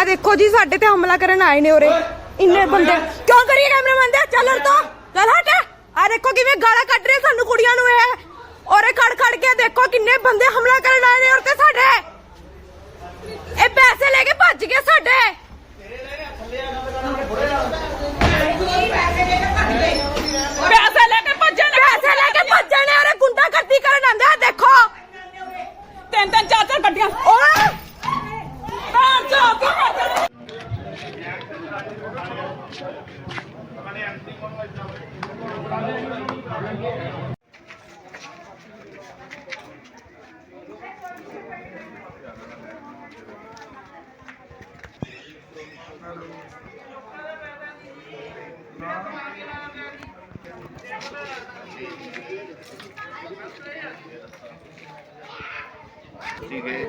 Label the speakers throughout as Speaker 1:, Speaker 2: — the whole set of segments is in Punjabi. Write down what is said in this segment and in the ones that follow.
Speaker 1: ਆ ਦੇਖੋ ਜੀ ਸਾਡੇ ਤੇ ਹਮਲਾ ਕਰਨ ਆਏ ਨੇ ਉਰੇ। ਇੰਨੇ ਬੰਦੇ। ਕਿਉਂ ਕਰੀਏ ਕੈਮਰਾਮੈਨ ਦੇ ਚੱਲ ਤੋਂ। ਚੱਲ ਹਟ। ਆ ਦੇਖੋ ਕਿਵੇਂ ਗਾਲਾਂ ਕੱਢ ਰਹੇ ਸਾਨੂੰ ਕੁੜੀਆਂ ਨੂੰ ਇਹ। ਔਰੇ ਖੜ ਖੜ ਕੇ ਦੇਖੋ ਕਿੰਨੇ ਬੰਦੇ ਹਮਲਾ ਕਰਨ ਆਏ ਨੇ ਔਰ ਤੇ ਸਾਡੇ। ਇਹ ਪੈਸੇ ਲੈ ਕੇ ਭੱਜ ਗਏ ਸਾਡੇ ਲੈ ਕੇ ਭੱਜਣ ਪੈਸੇ ਲੈ ਕੇ ਭੱਜਣ ਨੇ ਔਰੇ ਗੁੰਡਾਗਰਦੀ ਕਰਨ ਆਂਦੇ ਆ ਦੇਖੋ ਤਿੰਨ ਤਿੰਨ ਚਾਰ ਚਾਰ ਗੱਡੀਆਂ ਓਏ ਬਾਹਰ ਜਾ ਕੇ ਭੱਜਣ
Speaker 2: ਸੀਗੇ।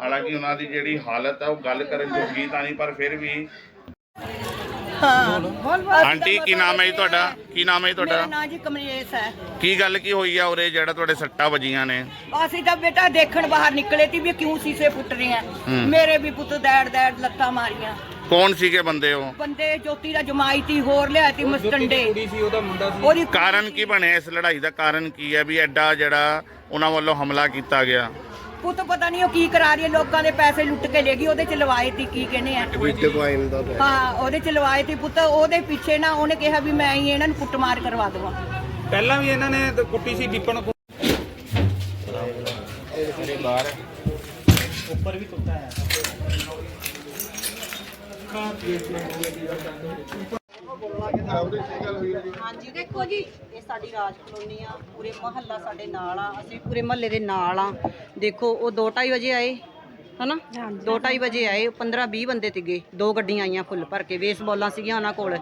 Speaker 2: ਹਾਲਾਂਕਿ ਉਹਨਾਂ ਦੀ ਜਿਹੜੀ ਹਾਲਤ ਹੈ ਉਹ ਗੱਲ ਕਰਨ ਜੋਗੀ ਤਾਂ ਨਹੀਂ ਪਰ ਫਿਰ ਵੀ ਆਂਟੀ ਕੀ ਨਾਮ ਹੈ ਜੀ ਤੁਹਾਡਾ? ਕੀ ਨਾਮ ਹੈ ਜੀ
Speaker 3: ਮੇਰਾ
Speaker 2: ਤੁਹਾਡਾ
Speaker 3: ਨਾਂ ਜੀ ਕਮਲੇਸ਼ ਹੈ।
Speaker 2: ਕੀ ਗੱਲ ਕੀ ਹੋਈ ਆ ਉਰੇ ਜਿਹੜਾ ਤੁਹਾਡੇ ਸੱਟਾਂ ਵੱਜੀਆਂ ਨੇ?
Speaker 3: ਅਸੀਂ ਤਾਂ ਬੇਟਾ ਦੇਖਣ ਬਾਹਰ ਨਿਕਲੇ ਤੀ ਵੀ ਕਿਉਂ ਸੀਸੇ ਫੁੱਟ ਰਹੇ ਆ। ਮੇਰੇ ਵੀ ਪੁੱਤ ਦੈੜ ਦੈੜ ਲੱਤਾਂ ਮਾਰੀਆਂ।
Speaker 2: ਕੌਣ ਸੀਗੇ ਬੰਦੇ ਉਹ?
Speaker 3: ਬੰਦੇ ਜੋਤੀ ਦਾ ਜਮਾਈ ਤੀ ਹੋਰ ਲਿਆ ਤੀ ਮਸਟੰਡੇ ਉਹਦੀ
Speaker 2: ਕਾਰਨ ਕੀ ਬਣਿਆ ਇਸ ਲੜਾਈ ਦਾ? ਕਾਰਨ ਕੀ ਹੈ ਵੀ ਐਡਾ ਜਿਹੜਾ ਉਹਨਾਂ ਵੱਲੋਂ ਹਮਲਾ ਕੀਤਾ ਗਿਆ?
Speaker 3: ਪੁੱਤ ਪਤਾ ਨਹੀਂ ਉਹ ਕੀ ਕਰਾ ਰਹੀ ਹੈ ਲੋਕਾਂ ਦੇ ਪੈਸੇ ਲੁੱਟ ਕੇ ਲੈ ਗਈ ਉਹਦੇ ਚ ਲਵਾਏ ਤੀ ਕੀ ਕਹਿੰਦੇ ਆ। ਹਾਂ ਉਹਦੇ ਚ ਲਵਾਏ ਤੀ ਪੁੱਤ ਉਹਦੇ ਪਿੱਛੇ ਨਾ ਉਹਨੇ ਕਿਹਾ ਵੀ ਮੈਂ ਹੀ ਇਹਨਾਂ ਨੂੰ ਕੁੱਟਮਾਰ ਕਰਵਾ ਦੇਵਾਂ।
Speaker 4: ਪਹਿਲਾਂ ਵੀ ਇਹਨਾਂ ਨੇ ਤਾਂ ਕੁੱਟੀ ਸੀ ਦੀਪਨ ਨੂੰ
Speaker 3: ਹਾਂਜੀ ਦੇਖੋ ਜੀ ਇਹ ਸਾਡੀ ਰਾਜ ਕਲੋਨੀ ਆ ਪੂਰੇ ਮਹੱਲਾ ਸਾਡੇ ਨਾਲ ਆ ਅਸੀਂ ਪੂਰੇ ਮਹੱਲੇ ਦੇ ਨਾਲ ਆ। ਦੇਖੋ ਉਹ 2:30 ਵਜੇ ਆਏ ਹਨਾ? 2:30 ਵਜੇ ਆਏ 15 20 ਬੰਦੇ ਤੀਗੇ ਦੋ ਗੱਡੀਆਂ ਆਈਆਂ ਫੁੱਲ ਭਰ ਕੇ ਬੇਸਬਾਲਾਂ ਸੀਗੀਆਂ ਉਹਨਾਂ ਕੋਲ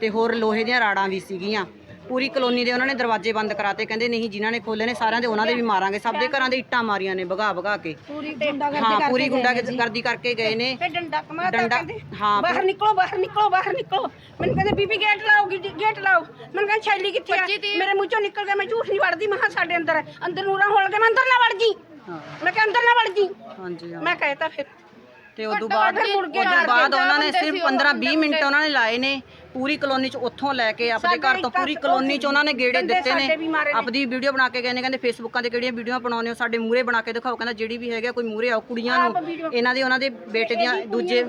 Speaker 3: ਤੇ ਹੋਰ ਲੋਹੇ ਦੀਆਂ ਰਾੜਾਂ ਵੀ ਸੀਗੀਆਂ। ਪੂਰੀ ਕਲੋਨੀ ਦੇ ਉਹਨਾਂ ਨੇ ਦਰਵਾਜ਼ੇ ਬੰਦ ਕਰਾਤੇ ਕਹਿੰਦੇ ਨਹੀਂ ਜਿਨ੍ਹਾਂ ਨੇ ਖੋਲੇ ਨੇ ਸਾਰਿਆਂ ਦੇ ਉਹਨਾਂ ਦੇ ਵੀ ਮਾਰਾਂਗੇ ਸਭ ਦੇ ਘਰਾਂ ਦੇ ਇੱਟਾਂ ਮਾਰੀਆਂ ਨੇ ਭਗਾ ਭਗਾ ਕੇ। ਪੂਰੀ ਹਾਂ ਪੂਰੀ ਗੁੰਡਾਗਰਦੀ ਕਰਕੇ ਗਏ ਨੇ।
Speaker 5: ਤੇ ਡੰਡਾ ਕਮਾ
Speaker 3: ਡੰਡਾ
Speaker 5: ਕਹਿੰਦੇ।
Speaker 3: ਹਾਂ
Speaker 5: ਬਾਹਰ ਨਿਕਲੋ ਬਾਹਰ ਨਿਕਲੋ ਬਾਹਰ ਨਿਕਲੋ। ਮੈਨੂੰ ਕਹਿੰਦੇ ਬੀਬੀ ਗੇਟ ਲਾਓ ਗੀ- ਗੇਟ ਲਾਓ। ਮੈਨੂੰ ਕਹਿੰਦੇ ਛੈਲੀ ਕਿੱਥੇ ਆ? ਮੇਰੇ ਮੂੰਹ ਚੋਂ ਨਿਕਲ ਗਿਆ ਮੈਂ ਝੂਠ ਨਹੀਂ ਵੜਦੀ ਸਾਡੇ ਅੰਦਰ। ਹੈ। ਅੰਦਰ ਨੂਰਾ ਹੋਣ ਕੇ ਮੈਂ ਅੰਦਰ ਨਾ ਵੜ ਜੀ।
Speaker 3: ਹਾਂ।
Speaker 5: ਮੈਂ ਕਿਹਾ ਅੰਦਰ ਨਾ ਵੜ ਜੀ।
Speaker 3: ਹਾਂਜੀ ਹਾਂ।
Speaker 5: ਮੈਂ ਕਹਿਤਾ ਫਿਰ।
Speaker 3: ਤੇ ਉਦੋਂ ਬਾਅਦ ਉਦੋਂ ਬਾਅਦ ਉਹਨਾਂ ਨੇ ਸਿਰਫ
Speaker 5: ਸੀ ਉਹ
Speaker 3: 15 20 ਮਿੰਟ ਉਹਨਾਂ ਨੇ ਲਾਏ ਨੇ। ਪੂਰੀ ਕਲੋਨੀ ਚ ਉੱਥੋਂ ਲੈ ਕੇ ਆਪਣੇ
Speaker 5: ਸਾਡੇ
Speaker 3: ਘਰ ਤੋਂ ਪੂਰੀ ਕਲੋਨੀ ਚ ਉਹਨਾਂ ਨੇ ਗੇੜੇ ਦਿੱਤੇ ਨੇ। ਆਪਦੀ ਵੀਡੀਓ ਬਣਾ ਕੇ ਗਏ ਨੇ ਕਹਿੰਦੇ ਫੇਸਬੁੱਕਾਂ ਤੇ ਕਿਹੜੀਆਂ ਵੀਡੀਓ ਬਣਾਉਂਦੇ ਹੋ? ਸਾਡੇ ਮੂਹਰੇ ਬਣਾ ਕੇ ਦਿਖਾਓ। ਕਹਿੰਦਾ ਜਿਹੜੀ ਵੀ ਹੈਗਾ ਕੋਈ ਮੂਹਰੇ ਆਓ ਕੁੜੀਆਂ ਨੂੰ। ਇਹਨਾਂ ਦੇ ਉਹਨਾਂ ਦੇ ਬੇਟੇ ਦੀਆਂ ਦੂਜੇ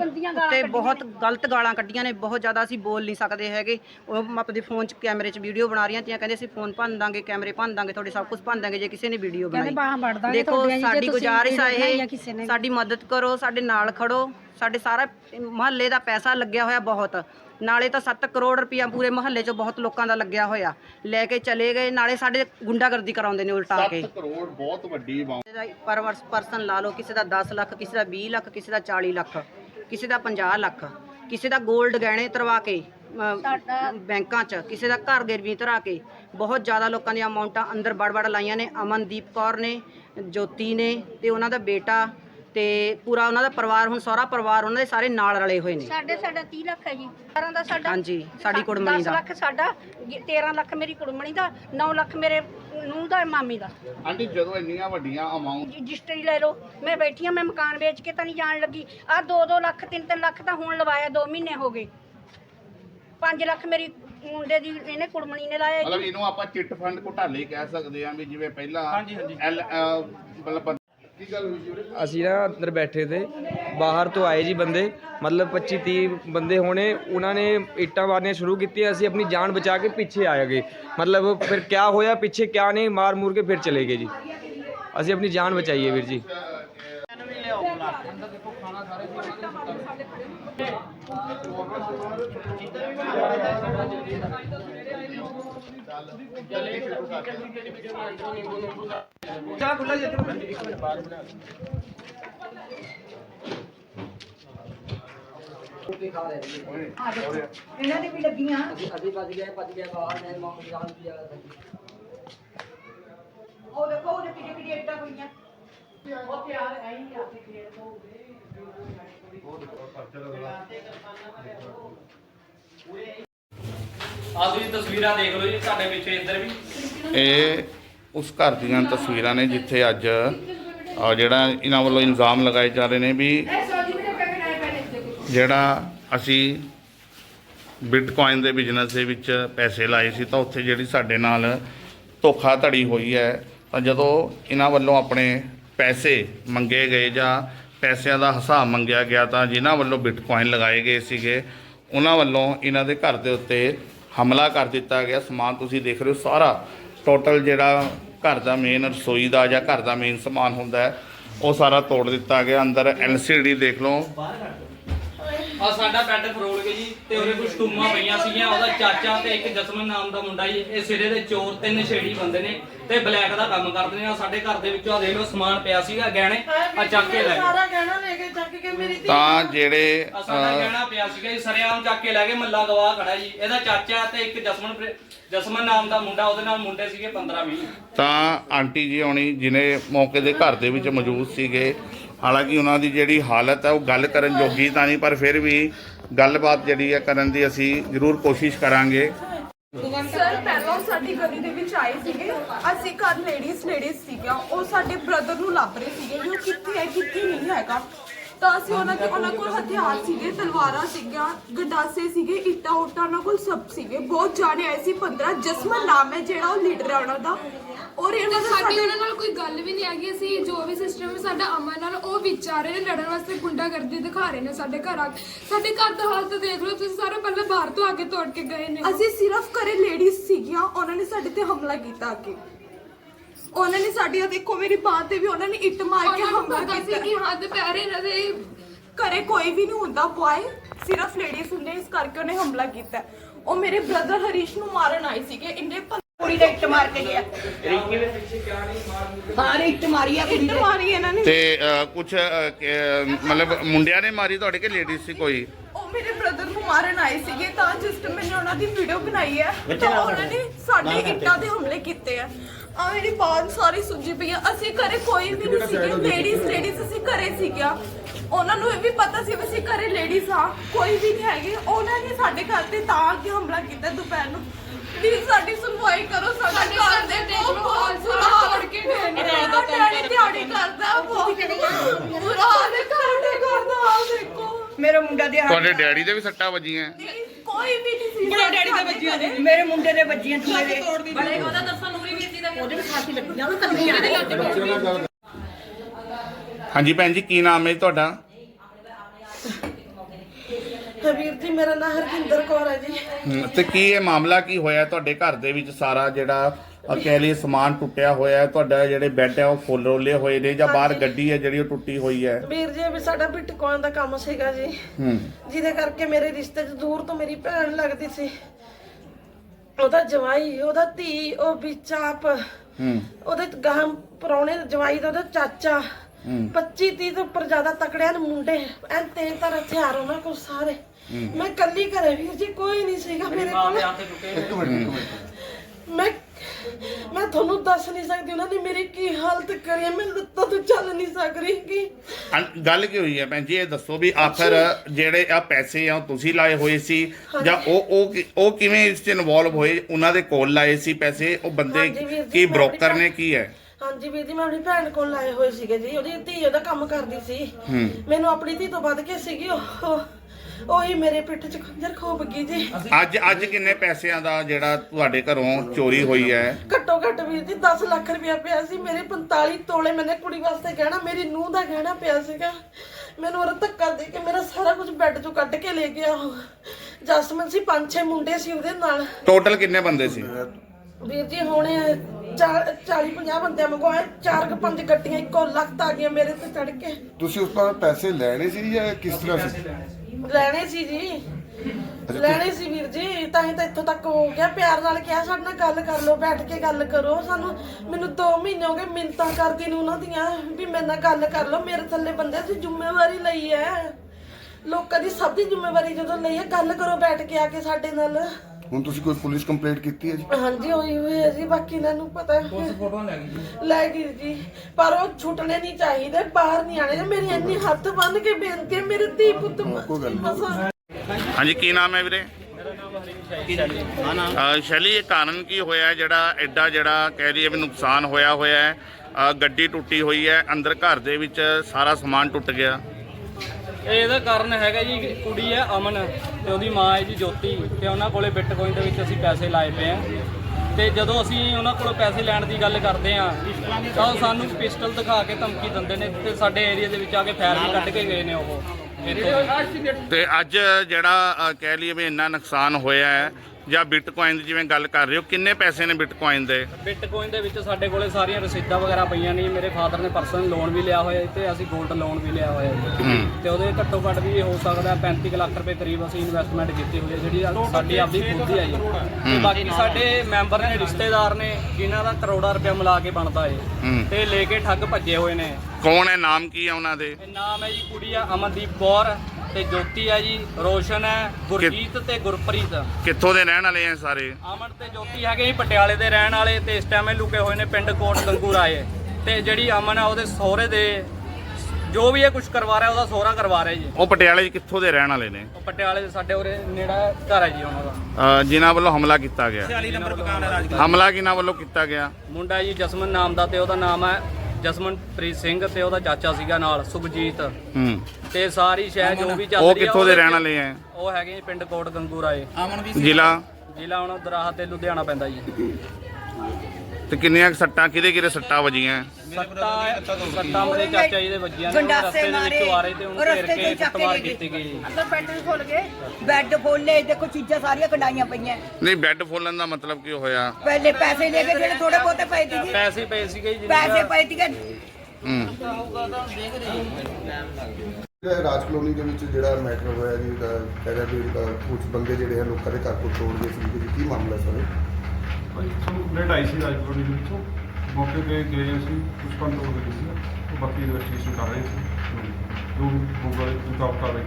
Speaker 3: ਤੇ ਬਹੁਤ ਗਲਤ ਗਾਲਾਂ ਕੱਢੀਆਂ ਨੇ। ਬਹੁਤ ਜ਼ਿਆਦਾ ਅਸੀਂ ਬੋਲ ਨਹੀਂ ਸਕਦੇ ਹੈਗੇ। ਉਹ ਆਪਦੇ ਫੋਨ 'ਚ ਕੈਮਰੇ 'ਚ ਵੀਡੀਓ ਬਣਾ ਰਹੀਆਂ ਤੀਆਂ। ਕਹਿੰਦੇ ਅਸੀਂ ਫੋਨ ਭੰਨ ਦਾਂਗੇ ਕੈਮਰੇ ਭੰਨ ਦਾਂਗੇ ਤੁਹਾਡੇ ਸਭ ਕੁਝ ਭੰਨ ਦਾਂਗੇ ਜੇ ਕਿਸੇ ਨੇ ਵੀਡੀਓ ਬਣਾਈ। ਦੇਖੋ ਸਾਡੀ ਗੁਜ਼ਾਰਿਸ਼ ਆ ਇਹ ਸਾਡੀ ਮਦਦ ਕਰੋ ਸਾਡੇ ਨਾਲ ਖੜੋ। ਸਾਡੇ ਸਾਰਾ ਮਹੱਲੇ ਦਾ ਪੈਸਾ ਲੱਗਿਆ ਹੋਇਆ ਬਹੁਤ। ਨਾਲੇ ਤਾਂ 7 ਕਰੋੜ ਰੁਪਇਆ ਪੂਰੇ ਮਹੱਲੇ 'ਚ ਬਹੁਤ ਲੋਕਾਂ ਦਾ ਲੱਗਿਆ ਹੋਇਆ। ਲੈ ਕੇ ਚਲੇ ਗਏ ਨਾਲੇ ਸਾਡੇ ਗੁੰਡਾਗਰਦੀ ਕਰਾਉਂਦੇ ਨੇ ਉਲਟਾ ਕੇ।
Speaker 2: 7 ਕਰੋੜ ਬਹੁਤ ਵੱਡੀ
Speaker 3: ਪਰ ਪਰਸਨ ਲਾ ਲਓ ਕਿਸੇ ਦਾ 10 ਲੱਖ ਕਿਸੇ ਦਾ 20 ਲੱਖ ਕਿਸੇ ਦਾ 40 ਲੱਖ ਕਿਸੇ ਦਾ 50 ਲੱਖ ਕਿਸੇ ਦਾ 골ਡ ਗਹਿਣੇ ਤਰਵਾ ਕੇ ਬੈਂਕਾਂ 'ਚ ਕਿਸੇ ਦਾ ਘਰ ਗਿਰਵੀ ਧਰਾ ਕੇ ਬਹੁਤ ਜ਼ਿਆਦਾ ਲੋਕਾਂ ਦੀਆਂ ਅਮਾਉਂਟਾਂ ਅੰਦਰ ਬੜ-ਬੜ ਲਾਈਆਂ ਨੇ। ਅਮਨਦੀਪ ਕੌਰ ਨੇ ਜੋਤੀ ਨੇ ਤੇ ਉਹਨਾਂ ਦਾ ਬੇਟਾ ਤੇ ਪੂਰਾ ਉਹਨਾਂ ਦਾ ਪਰਿਵਾਰ ਹੁਣ ਸਹੁਰਾ ਪਰਿਵਾਰ ਉਹਨਾਂ ਦੇ ਸਾਰੇ ਨਾਲ ਰਲੇ ਹੋਏ ਨੇ।
Speaker 5: ਸਾਡੇ ਸਾਡਾ 30 ਲੱਖ ਹੈ ਜੀ। 12 ਦਾ ਸਾਡਾ
Speaker 3: ਹਾਂਜੀ ਸਾਡੀ ਕੁੜਮਣੀ
Speaker 5: 10
Speaker 3: ਦਾ।
Speaker 5: ਲੱਖ ਸਾਡਾ 13 ਲੱਖ ਮੇਰੀ ਕੁੜਮਣੀ ਦਾ 9 ਲੱਖ ਮੇਰੇ ਨੂੰਹ ਦਾ ਮਾਮੀ ਦਾ।
Speaker 2: ਆਂਟੀ ਜਦੋਂ ਇੰਨੀਆਂ ਵੱਡੀਆਂ ਅਮਾਉਂਟ
Speaker 5: ਰਜਿਸਟਰੀ ਲੈ ਲਓ। ਮੈਂ ਬੈਠੀ ਆ ਮੈਂ ਮਕਾਨ ਵੇਚ ਕੇ ਤਾਂ ਨਹੀਂ ਜਾਣ ਲੱਗੀ। ਆ 2-2 ਲੱਖ 3-3 ਲੱਖ ਤਾਂ ਹੁਣ ਲਵਾਇਆ 2 ਮਹੀਨੇ ਹੋ ਗਏ। 5 ਲੱਖ ਮੇਰੀ ਮੁੰਡੇ ਦੀ ਇਹਨੇ ਕੁੜਮਣੀ ਨੇ ਲਾਇਆ
Speaker 2: ਮਤਲਬ ਇਹਨੂੰ ਆਪਾਂ ਚਿੱਟ ਫੰਡ ਘੁਟਾਲੇ ਕਹਿ ਸਕਦੇ ਹਾਂ ਵੀ ਜਿਵੇਂ ਪਹਿਲਾਂ
Speaker 4: ਹਾਂਜੀ, ਹਾਂਜੀ।
Speaker 2: ਐਲ ਅਹ, ਮਤਲਬ ਕੀ ਗੱਲ ਹੋਈ ਸੀ ਉਰੇ?
Speaker 6: ਅਸੀਂ ਨਾ ਅੰਦਰ ਬੈਠੇ ਤੇ, ਬਾਹਰ ਤੋਂ ਆਏ ਜੀ ਬੰਦੇ, ਮਤਲਬ 25 30 ਬੰਦੇ ਹੋਣੇ, ਉਹਨਾਂ ਨੇ ਇੱਟਾਂ ਮਾਰਨੀਆਂ ਸ਼ੁਰੂ ਕੀਤੀਆਂ, ਅਸੀਂ ਆਪਣੀ ਜਾਨ ਬਚਾ ਕੇ ਪਿੱਛੇ ਆ ਗਏ। ਮਤਲਬ ਫਿਰ ਕਿਆ ਹੋਇਆ, ਪਿੱਛੇ ਕਿਆ ਨਹੀਂ ਮਾਰ ਮੂਰ ਕੇ ਫਿਰ ਚਲੇ ਗਏ ਜੀ। ਅਸੀਂ ਆਪਣੀ ਜਾਨ ਬਚਾਈਏ ਵੀਰ ਜੀ।
Speaker 4: ਚਾਹ ਖੁੱਲਾ ਜੇ
Speaker 3: ਇਹਨਾਂ ਦੇ ਵੀ ਲੱਗੀਆਂ ਉਹ ਦੇਖੋ, ਉਹ ਕਿਹੜੀ ਕਿਹੜੀ ਇੱਟਾਂ ਪਈਆਂ। ਉਹ ਪਿਆਰ ਹੈ ਹੀ ਆ ਕੇ ਖੇਡ ਤੋਂ
Speaker 7: ਆਹ ਤੁਸੀਂ ਤਸਵੀਰਾਂ ਦੇਖ ਲਓ ਜੀ ਸਾਡੇ ਪਿੱਛੇ ਇੱਧਰ ਵੀ।
Speaker 2: ਇਹ ਉਸ ਘਰ ਦੀਆਂ ਤਸਵੀਰਾਂ ਨੇ ਜਿੱਥੇ ਅੱਜ ਅਹ, ਜਿਹੜਾ ਇਹਨਾਂ ਵੱਲੋਂ ਇਲਜ਼ਾਮ ਲਗਾਏ ਜਾ ਰਹੇ ਨੇ ਵੀ ਜਿਹੜਾ ਅਸੀਂ ਬਿਟਕੋਇਨ ਦੇ ਬਿਜ਼ਨਸ ਦੇ ਵਿੱਚ ਪੈਸੇ ਲਾਏ ਸੀ ਤਾਂ ਉੱਥੇ ਜਿਹੜੀ ਸਾਡੇ ਨਾਲ ਧੋਖਾਧੜੀ ਹੋਈ ਹੈ ਤਾਂ ਜਦੋਂ ਇਹਨਾਂ ਵੱਲੋਂ ਆਪਣੇ ਪੈਸੇ ਮੰਗੇ ਗਏ ਜਾਂ ਪੈਸਿਆਂ ਦਾ ਹਿਸਾਬ ਮੰਗਿਆ ਗਿਆ ਤਾਂ ਜਿਨ੍ਹਾਂ ਵੱਲੋਂ ਬਿਟਕੋਇਨ ਲਗਾਏ ਗਏ ਸੀਗੇ ਉਹਨਾਂ ਵੱਲੋਂ ਇਹਨਾਂ ਦੇ ਘਰ ਦੇ ਉੱਤੇ ਹਮਲਾ ਕਰ ਦਿੱਤਾ ਗਿਆ। ਸਮਾਨ ਤੁਸੀਂ ਦੇਖ ਰਹੇ ਹੋ, ਸਾਰਾ ਟੋਟਲ ਜਿਹੜਾ ਘਰ ਦਾ ਮੇਨ ਰਸੋਈ ਦਾ ਜਾਂ ਘਰ ਦਾ ਮੇਨ ਸਮਾਨ ਹੁੰਦਾ ਹੈ, ਉਹ ਸਾਰਾ ਤੋੜ ਦਿੱਤਾ ਗਿਆ। ਅੰਦਰ ਐਲਸੀਡੀ ਦੇਖ ਲਓ।
Speaker 7: ਆ ਸਾਡਾ ਬੈੱਡ ਫਰੋਲ ਗਏ ਜੀ ਤੇ ਉਹਦੇ ਕੁਝ ਟੂਮਾਂ ਪਈਆਂ ਸੀਗੀਆਂ ਉਹਦਾ ਚਾਚਾ ਤੇ ਇੱਕ ਜਸਮਨ ਨਾਮ ਦਾ ਮੁੰਡਾ ਜੀ ਇਹ ਸਿਰੇ ਦੇ ਚੋਰ ਤੇ ਨਸ਼ੇੜੀ ਬੰਦੇ ਨੇ ਤੇ ਬਲੈਕ ਦਾ ਕੰਮ ਕਰਦੇ ਨੇ। ਆ ਸਾਡੇ ਘਰ ਦੇ ਵਿੱਚੋਂ ਆ ਦੇਖ ਲਓ ਸਮਾਨ ਪਿਆ ਸੀਗਾ ਗਹਿਣੇ ਆ ਚੱਕ ਕੇ ਲੈ ਗਏ।
Speaker 1: ਸਾਰਾ ਗਹਿਣਾ ਲੈ ਕੇ ਚੱਕ ਕੇ ਮੇਰੀ ਧੀ
Speaker 2: ਤਾਂ ਜਿਹੜੇ
Speaker 7: ਆ ਸਾਡਾ
Speaker 2: ਅਹ,
Speaker 7: ਗਹਿਣਾ ਪਿਆ ਸੀਗਾ ਜੀ ਸਰਿਆਮ ਚੱਕ ਕੇ ਲੈ ਗਏ ਮੱਲਾ ਗਵਾਹ ਖੜਾ ਜੀ। ਇਹਦਾ ਚਾਚਾ ਤੇ ਇੱਕ ਜਸਮਨ ਪ੍ਰੇ- ਜਸਮਨ ਨਾਮ ਦਾ ਮੁੰਡਾ ਉਹਦੇ ਨਾਲ ਮੁੰਡੇ ਸੀਗੇ 15 20
Speaker 2: ਤਾਂ ਆਂਟੀ ਜੀ ਹੋਣੀ ਜਿਨੇ ਮੌਕੇ ਦੇ ਘਰ ਦੇ ਵਿੱਚ ਮੌਜੂਦ ਸੀਗੇ ਹਾਲਾਂਕਿ ਉਹਨਾਂ ਦੀ ਜਿਹੜੀ ਹਾਲਤ ਹੈ ਉਹ ਗੱਲ ਕਰਨ ਜੋਗੀ ਤਾਂ ਨਹੀਂ, ਪਰ ਫਿਰ ਵੀ ਗੱਲਬਾਤ ਜਿਹੜੀ ਹੈ ਕਰਨ ਦੀ ਅਸੀਂ ਜ਼ਰੂਰ ਕੋਸ਼ਿਸ਼ ਕਰਾਂਗੇ।
Speaker 1: ਸਰ ਪਹਿਲਾਂ ਉਹ ਸਾਡੀ ਗਲੀ ਦੇ ਵਿੱਚ ਆਏ ਸੀਗੇ। ਅਸੀਂ ਘਰ ਲੇਡੀਜ਼ ਲੇਡੀਜ਼ ਸੀਗੀਆਂ ਉਹ ਸਾਡੇ ਬ੍ਰਦਰ ਨੂੰ ਲੱਭ ਰਹੇ ਸੀਗੇ। ਵੀ ਉਹ ਕਿੱਥੇ ਹੈ, ਕਿੱਥੇ ਨਹੀਂ ਹੈਗਾ। ਤਾਂ ਅਸੀਂ ਉਹਨਾਂ ਦੇ ਉਹਨਾਂ ਕੋਲ ਹਥਿਆਰ ਸੀਗੇ ਤਲਵਾਰਾਂ ਸੀਗੀਆਂ ਗੰਡਾਸੇ ਸੀਗੇ ਇੱਟਾਂ ਉੱਟਾਂ ਉਹਨਾਂ ਕੋਲ ਸਭ ਸੀਗੇ। ਬਹੁਤ ਜਾਣੇ ਆਏ ਸੀ 15 ਜਸਮਨ ਨਾਮ ਹੈ ਜਿਹੜਾ ਉਹ ਲੀਡਰ ਹੈ ਉਹਨਾਂ ਦਾ। ਔਰ ਇਹਨਾਂ ਦਾ
Speaker 8: ਸਾਡੀ ਉਹਨਾਂ ਨਾਲ ਕੋਈ ਗੱਲ ਵੀ ਨਹੀਂ ਹੈਗੀ ਅਸੀਂ ਜੋ ਵੀ ਸਿਸਟਮ ਹੈ ਸਾਡਾ ਅਮਨ ਨਾਲ ਉਹ ਵਿਚਾਰੇ ਨੇ ਲੜਨ ਵਾਸਤੇ ਗੁੰਡਾਗਰਦੀ ਦਿਖਾ ਰਹੇ ਨੇ ਸਾਡੇ ਘਰ ਆ ਕੇ। ਸਾਡੇ ਘਰ ਦਾ ਹਾਲਤ ਦੇਖ ਲਓ ਤੁਸੀਂ ਸਾਰਾ ਪਹਿਲਾਂ ਬਾਹਰ ਤੋਂ ਆ ਕੇ ਤੋੜ ਕੇ ਗਏ ਨੇ।
Speaker 1: ਅਸੀਂ ਸਿਰਫ ਘਰੇ ਲੇਡੀਜ਼ ਸੀਗੀਆਂ ਉਹਨਾਂ ਨੇ ਸਾਡੇ ਤੇ ਹਮਲਾ ਕੀਤਾ ਅੱਗੇ ਉਹਨਾਂ ਨੇ ਸਾਡੀ ਆਹ ਦੇਖੋ ਮੇਰੀ ਬਾਹ ਤੇ ਵੀ ਉਹਨਾਂ ਨੇ ਇੱਟ ਮਾਰ ਕੇ
Speaker 8: ਉਹਨਾਂ ਨੂੰ
Speaker 1: ਹਮਲਾ
Speaker 8: ਪਤਾ ਸੀ
Speaker 1: ਕੀਤਾ।
Speaker 8: ਕਿ ਹੱਦ ਪੈ ਰਹੇ ਇਹਨਾਂ ਦੇ।
Speaker 1: ਘਰੇ ਕੋਈ ਵੀ ਨਹੀਂ ਹੁੰਦਾ ਬੁਆਏ ਸਿਰਫ ਲੇਡੀਜ਼ ਹੁੰਦੇ ਇਸ ਕਰਕੇ ਉਹਨੇ ਹਮਲਾ ਕੀਤਾ। ਉਹ ਮੇਰੇ ਬ੍ਰਦਰ ਹਰੀਸ਼ ਨੂੰ ਮਾਰਨ ਆਏ ਸੀਗੇ ਇੰਨੇ
Speaker 5: ਕੁੜੀ ਦੇ ਇੱਟ ਮਾਰ ਕੇ ਗਿਆ ਹਾਂ ਇੱਟ ਮਾਰੀ ਆ
Speaker 1: ਇੱਟ ਮਾਰੀ ਇਹਨਾਂ ਨੇ।
Speaker 2: ਤੇ ਕੁਝ ਮਤਲਬ ਮੁੰਡਿਆਂ ਨੇ ਮਾਰੀ ਤੁਹਾਡੇ ਕਿ ਲੇਡੀਜ਼ ਸੀ ਕੋਈ?
Speaker 1: ਉਹ ਮੇਰੇ ਬ੍ਰਦਰ ਨੂੰ ਮਾਰਨ ਆਏ ਸੀਗੇ ਤਾਂ ਜਸਟ ਮੈंने ਉਹਨਾਂ ਦੀ ਵੀਡੀਓ ਬਣਾਈ ਹੈ। ਤਾਂ ਉਹਨਾਂ ਨੇ ਸਾਡੇ ਇੱਟਾਂ ਦੇ ਹਮਲੇ ਕੀਤੇ ਆ। ਆ ਮੇਰੀ ਬਾਂਹ ਸਾਰੀ ਸੁੱਜੀ ਪਈ ਆ। ਅਸੀਂ ਘਰੇ ਕੋਈ ਵੀ ਨਹੀਂ ਸੀਗੇ। ਲੇਡੀਜ਼ ਲੇਡੀਜ਼ ਅਸੀਂ ਘਰੇ ਸੀਗੀਆਂ ਉਹਨਾਂ ਨੂੰ ਇਹ ਵੀ ਪਤਾ ਸੀ ਵੀ ਅਸੀਂ ਘਰੇ ਲੇਡੀਜ਼ ਆ। ਕੋਈ ਵੀ ਨਹੀਂ ਹੈਗੇ। ਉਹਨਾਂ ਨੇ ਸਾਡੇ ਘਰ ਤੇ ਤਾਂ ਕੇ ਹਮਲਾ ਕੀਤਾ ਦੁਪਹਿਰ ਨੂੰ। ਪਲੀਜ਼ ਸਾਡੀ ਸੁਣਵਾਈ ਕਰੋ। ਸਾਡਾ ਘਰ ਦੇ
Speaker 8: ਦੇਖ ਲਓ, ਹਾਲ
Speaker 1: ਬੁਰਾ
Speaker 8: ਸਾਰਾ
Speaker 1: ਹਾਲ
Speaker 8: ਕੇ ਨੇ।
Speaker 1: ਮੇਰਾ ਡੈਡੀ ਦਿਹਾੜੀ ਕਰਦਾ ਬਹੁਤ। ਬੁਰਾ ਹਾਲ ਹੈ। ਘਰ ਦੇ ਘਰ ਦਾ ਹਾਲ ਦੇਖੋ।
Speaker 5: ਮੇਰੇ ਮੁੰਡਾ ਦੇ
Speaker 2: ਤੁਹਾਡੇ ਡੈਡੀ ਦੇ ਵੀ ਸੱਟਾਂ ਵੱਜੀਆਂ।
Speaker 1: ਕੋਈ ਵੀ ਨਹੀਂ ਸੀ।
Speaker 5: ਮੇਰੇ ਡੈਡੀ ਦੇ ਵੱਜੀਆਂ। ਨੇ ਮੇਰੇ ਮੁੰਡੇ ਦੇ ਵੱਜੀਆਂ। ਸੀ ਮੇਰੇ ਬੜੇ ਉਹਦਾ ਦੱਸੋ
Speaker 2: ਹਾਂਜੀ ਭੈਣ ਜੀ ਕੀ ਨਾਮ ਹੈ ਜੀ ਤੁਹਾਡਾ?
Speaker 9: ਵੀਰ ਜੀ ਮੇਰਾ ਨਾਮ ਹਰਜਿੰਦਰ ਕੌਰ ਹੈ ਜੀ।
Speaker 2: ਹਮ, ਤੇ ਕੀ ਇਹ ਮਾਮਲਾ ਕੀ ਹੋਇਆ? ਤੁਹਾਡੇ ਘਰ ਦੇ ਵਿੱਚ ਸਾਰਾ ਜਿਹੜਾ ਅਹ ਕਹਿ ਲਈਏ ਸਮਾਨ ਟੁੱਟਿਆ ਹੋਇਆ ਹੈ ਤੁਹਾਡਾ ਜਿਹੜੇ ਬੈੱਡ ਹੈ ਉਹ ਫੁੱਲ ਰੋਲੇ ਹੋਏ ਨੇ ਜਾਂ ਬਾਹਰ ਗੱਡੀ ਹੈ ਜਿਹੜੀ ਉਹ ਟੁੱਟੀ ਹੋਈ ਹੈ?
Speaker 9: ਵੀਰ ਜੀ ਵੀ ਸਾਡਾ ਬਿਟਕੋਇਨ ਦਾ ਕੰਮ ਸੀਗਾ ਜੀ।
Speaker 2: ਹੂੰ
Speaker 9: ਜਿਹਦੇ ਕਰਕੇ ਮੇਰੇ ਰਿਸ਼ਤੇ 'ਚ ਦੂਰ ਤੋਂ ਮੇਰੀ ਭੈਣ ਲੱਗਦੀ ਸੀ। ਉਹਦਾ ਜਵਾਈ ਉਹਦਾ ਧੀ ਉਹ ਵਿੱਚ ਆਪ।
Speaker 2: ਹੂੰ।
Speaker 9: ਉਹਦੇ ਗਾਂ ਪਰੌਣੇ ਜਵਾਈ ਦਾ ਉਹਦਾ ਚਾਚਾ।
Speaker 2: ਹੂੰ।
Speaker 9: 25 30 ਤੋਂ ਉੱਪਰ ਜ਼ਿਆਦਾ ਤਕੜਿਆਂ ਦੇ ਮੁੰਡੇ। ਐਨ ਤੇਜ਼ ਤਰ ਹਥਿਆਰ ਉਹਨਾਂ ਕੋਲ ਸਾਰੇ। ਮੈਂ ਕੱਲੀ ਘਰੇ ਵੀਰ ਜੀ ਕੋਈ ਨਹੀਂ ਸੀਗਾ ਮੇਰੇ ਕੋਲ। ਮੈਂ ਮੈਂ ਤੁਹਾਨੂੰ ਦੱਸ ਨਹੀਂ ਸਕਦੀ ਉਹਨਾਂ ਨੇ ਮੇਰੀ ਕੀ ਹਾਲਤ ਕਰੀ ਹੈ ਮੈਂ ਲੱਤਾਂ ਤੋਂ ਚੱਲ ਨਹੀਂ ਸਕ ਰਹੀ ਕਿ
Speaker 2: ਅਨ- ਗੱਲ ਕੀ ਹੋਈ ਹੈ ਭੈਣ ਜੀ ਇਹ ਦੱਸੋ ਵੀ ਆਖਰ ਜਿਹੜੇ ਆ ਪੈਸੇ ਆ ਉਹ ਤੁਸੀਂ ਲਾਏ ਹੋਏ ਸੀ ਜਾਂ ਉਹ ਉਹ ਕਿ- ਉਹ ਕਿਵੇਂ ਇਸ 'ਚ ਇਨਵੋਲਵ ਹੋਏ? ਉਹਨਾਂ ਦੇ ਕੋਲ ਲਾਏ ਸੀ ਪੈਸੇ? ਉਹ ਬੰਦੇ
Speaker 9: ਹਾਂਜੀ ਵੀਰ ਜੀ,
Speaker 2: ਕੀ
Speaker 9: ਮੈਂ
Speaker 2: ਬ੍ਰੋਕਰ ਨੇ ਕੀ ਹੈ?
Speaker 9: ਹਾਂਜੀ ਵੀਰ ਜੀ ਮੈਂ ਆਪਣੀ ਭੈਣ ਕੋਲ ਲਾਏ ਹੋਏ ਸੀਗੇ ਜੀ ਉਹਦੀ ਧੀ ਉਹਦਾ ਕੰਮ ਕਰਦੀ ਸੀ। ਮੈਨੂੰ ਆਪਣੀ ਧੀ ਤੋਂ ਵੱਧ ਕੇ ਸੀਗੀ ਉਹ। ਉਹੀ ਮੇਰੇ ਪਿੱਠ 'ਚ ਖੰਜਰ ਖੋਬ ਗਈ ਜੀ।
Speaker 2: ਅੱਜ ਅੱਜ ਕਿੰਨੇ ਪੈਸਿਆਂ ਦਾ ਜਿਹੜਾ ਤੁਹਾਡੇ ਘਰੋਂ ਚੋਰੀ ਹੋਈ ਹੈ?
Speaker 9: ਘੱਟੋ ਘੱਟ ਵੀਰ ਜੀ 10 ਲੱਖ ਰੁਪਇਆ ਪਿਆ ਸੀ। ਮੇਰੇ 45 ਤੋਲੇ ਮੈਨੇ ਕੁੜੀ ਵਾਸਤੇ ਗਹਿਣਾ ਮੇਰੀ ਨੂੰਹ ਦਾ ਗਹਿਣਾ ਪਿਆ ਸੀਗਾ। ਮੈਨੂੰ ਉਹ ਧੱਕਾ ਦੇ ਕੇ ਮੇਰਾ ਸਾਰਾ ਕੁਝ ਬੈੱਡ 'ਚੋਂ ਕੱਢ ਕੇ ਲੈ ਗਿਆ ਉਹ। ਜਸਮਨ ਸੀ ਪੰਜ ਛੇ ਮੁੰਡੇ ਸੀ ਉਹਦੇ ਨਾਲ।
Speaker 2: ਟੋਟਲ ਕਿੰਨੇ ਬੰਦੇ ਸੀ?
Speaker 9: ਵੀਰ ਜੀ ਹੁਣ 40 50 ਬੰਦਿਆਂ ਮੰਗਵਾਏ ਚਾਰ ਕੁ ਪੰਜ ਗੱਡੀਆਂ ਇੱਕੋ ਲਖਤ ਆ ਗਈਆਂ ਮੇਰੇ ਤੇ ਚੜ ਕੇ।
Speaker 10: ਤੁਸੀਂ ਉਸ ਤੋਂ ਪੈਸੇ ਲੈਣੇ ਸੀ ਜਾਂ ਕਿਸ ਤਰ੍ਹਾਂ ਸੀ?
Speaker 9: ਲੈਣੇ ਸੀ ਜੀ। ਲੈਣੇ ਸੀ ਵੀਰ ਜੀ, ਤਾਂ ਹੀ ਤਾਂ ਇੱਥੋਂ ਤੱਕ ਹੋ ਗਿਆ। ਪਿਆਰ ਨਾਲ ਕਿਹਾ, ਸਾਡੇ ਨਾਲ ਗੱਲ ਕਰ ਲਓ, ਬੈਠ ਕੇ ਗੱਲ ਕਰੋ। ਸਾਨੂੰ, ਮੈਨੂੰ 2 ਮਹੀਨੇ ਹੋ ਗਏ ਮਿੰਤਾਂ ਕਰਦੀ ਨੂੰ ਉਹਨਾਂ ਦੀਆਂ ਵੀ ਮੇਰੇ ਨਾਲ ਗੱਲ ਕਰ ਲਓ। ਮੇਰੇ ਥੱਲੇ ਬੰਦੇ ਦੀ ਜ਼ਿੰਮੇਵਾਰੀ ਲਈ ਹੈ। ਲੋਕਾਂ ਦੀ ਸਭ ਦੀ ਜ਼ਿੰਮੇਵਾਰੀ ਜਦੋਂ ਲਈ ਹੈ, ਗੱਲ ਕਰੋ ਬੈਠ ਕੇ ਆ ਕੇ ਸਾਡੇ ਨਾਲ।
Speaker 10: ਹੁਣ ਤੁਸੀਂ ਕੋਈ ਪੁਲਿਸ ਕੰਪਲੇਂਟ ਕੀਤੀ ਹੈ ਜੀ?
Speaker 9: ਹਾਂਜੀ ਹੋਈ ਹੋਈ ਹੈ ਜੀ ਬਾਕੀ ਇਹਨਾਂ ਨੂੰ ਪਤਾ ਹੈ। ਲੈ ਗਈ ਲੈ ਗਈ ਜੀ ਪਰ ਉਹ ਛੁੱਟਣੇ ਨਹੀਂ ਚਾਹੀਦੇ ਬਾਹਰ ਨਹੀਂ ਆਣੇ ਮੇਰੀ ਇੰਨੀ ਹੱਥ ਬੰਨ ਕੇ ਬੇਨਤੀ ਹੈ ਮੇਰੇ ਧੀ ਪੁੱਤ ਮਸਾਂ
Speaker 2: ਹਾਂਜੀ ਕੀ ਨਾਮ ਹੈ ਵੀਰੇ? ਅਹ ਸ਼ੈਲੀ ਇਹ ਕਾਰਨ ਕੀ ਹੋਇਆ ਜਿਹੜਾ ਐਡਾ ਜਿਹੜਾ ਕਹਿ ਲਈਏ ਵੀ ਨੁਕਸਾਨ ਹੋਇਆ ਹੋਇਆ ਹੈ ਅਹ ਗੱਡੀ ਟੁੱਟੀ ਹੋਈ ਹੈ ਅੰਦਰ ਘਰ ਦੇ ਵਿੱਚ ਸਾਰਾ ਸਮਾਨ ਟੁੱਟ ਗਿਆ।
Speaker 7: ਇਹਦਾ ਕਾਰਨ ਹੈਗਾ ਜੀ ਕੁੜੀ ਹੈ ਅਮਨ ਤੇ ਉਹਦੀ ਮਾਂ ਹੈ ਜੀ ਜੋਤੀ ਤੇ ਉਹਨਾਂ ਕੋਲੇ ਬਿਟਕੋਇਨ ਦੇ ਵਿੱਚ ਅਸੀਂ ਪੈਸੇ ਲਾਏ ਪਏ ਆ। ਤੇ ਜਦੋਂ ਅਸੀਂ ਉਹਨਾਂ ਕੋਲੋਂ ਪੈਸੇ ਲੈਣ ਦੀ ਗੱਲ ਕਰਦੇ ਆ ਤਾਂ ਉਹ ਸਾਨੂੰ ਪਿਸਟਲ ਦਿਖਾ ਕੇ ਧਮਕੀ ਦਿੰਦੇ ਨੇ ਤੇ ਸਾਡੇ ਏਰੀਆ ਦੇ ਵਿੱਚ ਆ ਕੇ ਫੈਰ ਵੀ ਕੱਢ ਕੇ ਗਏ ਨੇ ਉਹ। ਇੱਥੋਂ
Speaker 2: ਤੇ ਅੱਜ ਜਿਹੜਾ ਅ, ਕਹਿ ਲਈਏ ਵੀ ਇੰਨਾ ਨੁਕਸਾਨ ਹੋਇਆ ਹੈ ਜਾਂ ਬਿਟਕੋਇਨ ਦੀ ਜਿਵੇਂ ਗੱਲ ਕਰ ਰਹੇ ਹੋ ਕਿੰਨੇ ਪੈਸੇ ਨੇ ਬਿਟਕੋਇਨ ਦੇ?
Speaker 7: ਬਿਟਕੋਇਨ ਦੇ ਵਿੱਚ ਸਾਡੇ ਕੋਲੇ ਸਾਰੀਆਂ ਰਸੀਦਾਂ ਵਗੈਰਾ ਪਈਆਂ ਨੇ ਮੇਰੇ ਫਾਦਰ ਨੇ ਪਰਸਨਲ ਲੋਨ ਵੀ ਲਿਆ ਹੋਇਆ ਤੇ ਅਸੀਂ 골ਡ ਲੋਨ ਵੀ ਲਿਆ ਹੋਇਆ ਜੀ। ਤੇ ਉਹਦੇ ਘੱਟੋ ਘੱਟ ਵੀ ਹੋ ਸਕਦਾ 35 ਕੁ ਲੱਖ ਰੁਪਏ ਕਰੀਬ ਅਸੀਂ ਇਨਵੈਸਟਮੈਂਟ ਕੀਤੀ ਹੋਈ ਹੈ ਜਿਹੜੀ ਸਾਡੀ ਆਪਦੀ ਖੁਦ ਦੀ ਹੈ ਜੀ। ਤੇ ਬਾਕੀ ਸਾਡੇ ਮੈਂਬਰ ਨੇ ਰਿਸ਼ਤੇਦਾਰ ਨੇ ਜਿਨ੍ਹਾਂ ਦਾ ਕਰੋੜਾਂ ਰੁਪਏ ਮਿਲਾ ਕੇ ਬਣਦਾ ਏ।
Speaker 2: ਹੂੰ।
Speaker 7: ਤੇ ਲੈ ਕੇ ਠੱਗ ਭੱਜੇ ਹੋਏ ਨੇ।
Speaker 2: ਕੌਣ ਹੈ? ਨਾਮ ਕੀ ਹੈ ਉਹਨਾਂ ਦੇ?
Speaker 7: ਨਾਮ ਹੈ ਜੀ ਕੁੜੀ ਆ ਅਮਨਦੀਪ ਕੌਰ। ਤੇ ਜੋਤੀ ਹੈ ਜੀ ਰੋਸ਼ਨ ਹੈ ਗੁਰਜੀਤ ਤੇ ਗੁਰਪ੍ਰੀਤ।
Speaker 2: ਕਿੱਥੋਂ ਦੇ ਰਹਿਣ ਵਾਲੇ ਆ ਸਾਰੇ?
Speaker 7: ਅਮਨ ਤੇ ਜੋਤੀ ਹੈਗੇ ਜੀ ਪਟਿਆਲੇ ਦੇ ਰਹਿਣ ਵਾਲੇ ਤੇ ਇਸ ਟਾਈਮ ਇਹ ਲੁਕੇ ਹੋਏ ਨੇ ਪਿੰਡ ਕੋਟ ਗੰਗੂ ਰਾਏ। ਤੇ ਜਿਹੜੀ ਅਮਨ ਆ ਉਹਦੇ ਸਹੁਰੇ ਦੇ ਜੋ ਵੀ ਇਹ ਕੁਝ ਕਰਵਾ ਰਿਹਾ ਉਹਦਾ ਸਹੁਰਾ ਕਰਵਾ ਰਿਹਾ ਜੀ।
Speaker 2: ਉਹ ਪਟਿਆਲੇ 'ਚ ਕਿੱਥੋਂ ਦੇ ਰਹਿਣ ਵਾਲੇ ਨੇ?
Speaker 7: ਉਹ ਪਟਿਆਲੇ ਦੇ ਸਾਡੇ ਉਰੇ ਨੇੜਾ ਘਰ ਹੈ ਜੀ ਉਹਨਾਂ ਦਾ।
Speaker 2: ਅ, ਜਿਨ੍ਹਾਂ ਵੱਲੋਂ ਹਮਲਾ ਕੀਤਾ ਗਿਆ।
Speaker 4: 40 ਨੰਬਰ ਦੁਕਾਨ ਹੈ ਰਾਜ
Speaker 2: ਹਮਲਾ ਕਿਹਨਾਂ ਵੱਲੋਂ ਕੀਤਾ ਗਿਆ?
Speaker 7: ਮੁੰਡਾ ਜੀ ਜਸਮਨ ਨਾਮ ਦਾ ਤੇ ਉਹਦਾ ਨਾਮ ਹੈ ਜਸਮਨਪ੍ਰੀਤ ਸਿੰਘ ਤੇ ਉਹਦਾ ਚਾਚਾ ਸੀਗਾ ਨਾਲ ਸੁਖਜੀਤ
Speaker 2: ਹੂੰ।
Speaker 7: ਤੇ ਸਾਰੀ ਸ਼ਹਿਰ ਜੋ ਵੀ ਚੱਲ
Speaker 2: ਉਹ
Speaker 7: ਰਹੀ ਆ
Speaker 2: ਕਿੱਥੋਂ ਦੇ
Speaker 7: ਉਹਦੇ
Speaker 2: ਰਹਿਣ ਵਾਲੇ ਆ?
Speaker 7: ਉਹ ਹੈਗੇ ਜੀ ਪਿੰਡ ਕੋਟ ਗੰਗੂ ਰਾਏ
Speaker 2: ਜ਼ਿਲ੍ਹਾ?
Speaker 7: ਜ਼ਿਲ੍ਹਾ ਹੁਣ ਦਰਾਹਾ ਤੇ ਲੁਧਿਆਣਾ ਪੈਂਦਾ ਜੀ।
Speaker 2: ਤੇ ਕਿੰਨੀਆਂ ਕੁ ਸੱਟਾਂ ਕਿਹਦੇ ਕਿਹਦੇ ਸੱਟਾਂ ਵੱਜੀਆਂ?
Speaker 7: ਸੱਟਾਂ ਸੱਟਾਂ ਮੇਰੇ ਚਾਚਾ ਜੀ ਦੇ ਵੱਜੀਆਂ ਨੇ ਉਹ ਰਸਤੇ ਦੇ ਵਿੱਚੋਂ ਆ ਰਹੇ ਤੇ ਉਹਨੂੰ ਘੇਰ ਕੇ ਕੁੱਟਮਾਰ ਕੀਤੀ ਗਈ।
Speaker 5: ਅੰਦਰ ਬੈੱਡ ਵੀ ਖੁੱਲ ਗਏ
Speaker 11: ਬੈੱਡ ਖੋਲੇ ਦੇਖੋ ਚੀਜ਼ਾਂ ਸਾਰੀਆਂ ਕਢਾਈਆਂ ਪਈਆਂ।
Speaker 2: ਨਹੀਂ ਬੈੱਡ ਫੋਲਣ ਦਾ ਮਤਲਬ ਕੀ ਹੋਇਆ?
Speaker 11: ਪਹਿਲੇ ਪੈਸੇ ਲੈ ਕੇ ਜਿਹੜੇ ਥੋੜੇ ਬਹੁਤੇ ਪਏ ਸੀ ਜੀ
Speaker 7: ਪੈਸੇ ਪਏ ਸੀਗੇ ਜੀ
Speaker 11: ਪੈਸੇ ਪਏ ਸੀਗੇ।
Speaker 2: ਹੂੰ।
Speaker 10: ਰਾਜ ਕਲੋਨੀ ਦੇ ਵਿੱਚ ਜਿਹੜਾ ਮੈਟਰ ਹੋਇਆ ਜੀ ਦਾ ਕਹਿੰਦਾ ਵੀ ਕੁਝ ਬੰਦੇ ਜਿਹੜੇ ਆ ਲੋਕਾਂ ਦੇ ਘਰ ਕੋਲ ਤੋੜ ਗਏ ਸੀ ਜੀ ਕੀ ਮਾਮਲਾ ਸਰ?
Speaker 12: ਸਾਨੂੰ ਕੰਪਲੇਂਟ ਆਈ ਸੀ ਰਾਜਪੁਰੀ ਦੇ ਵਿੱਚੋਂ। ਮੌਕੇ ਤੇ ਗਏ ਅਸੀਂ ਕੁਝ ਪੰਜ ਲੋਕ ਗਏ ਸੀ। ਉਹ ਬਾਕੀ ਇਨਵੈਸਟੀਗੇਸ਼ਨ ਕਰ ਰਹੇ ਸੀ। ਜੋ ਗੂਗਲ ਮੁਤਾਬਕ ਕਰ ਰਹੇ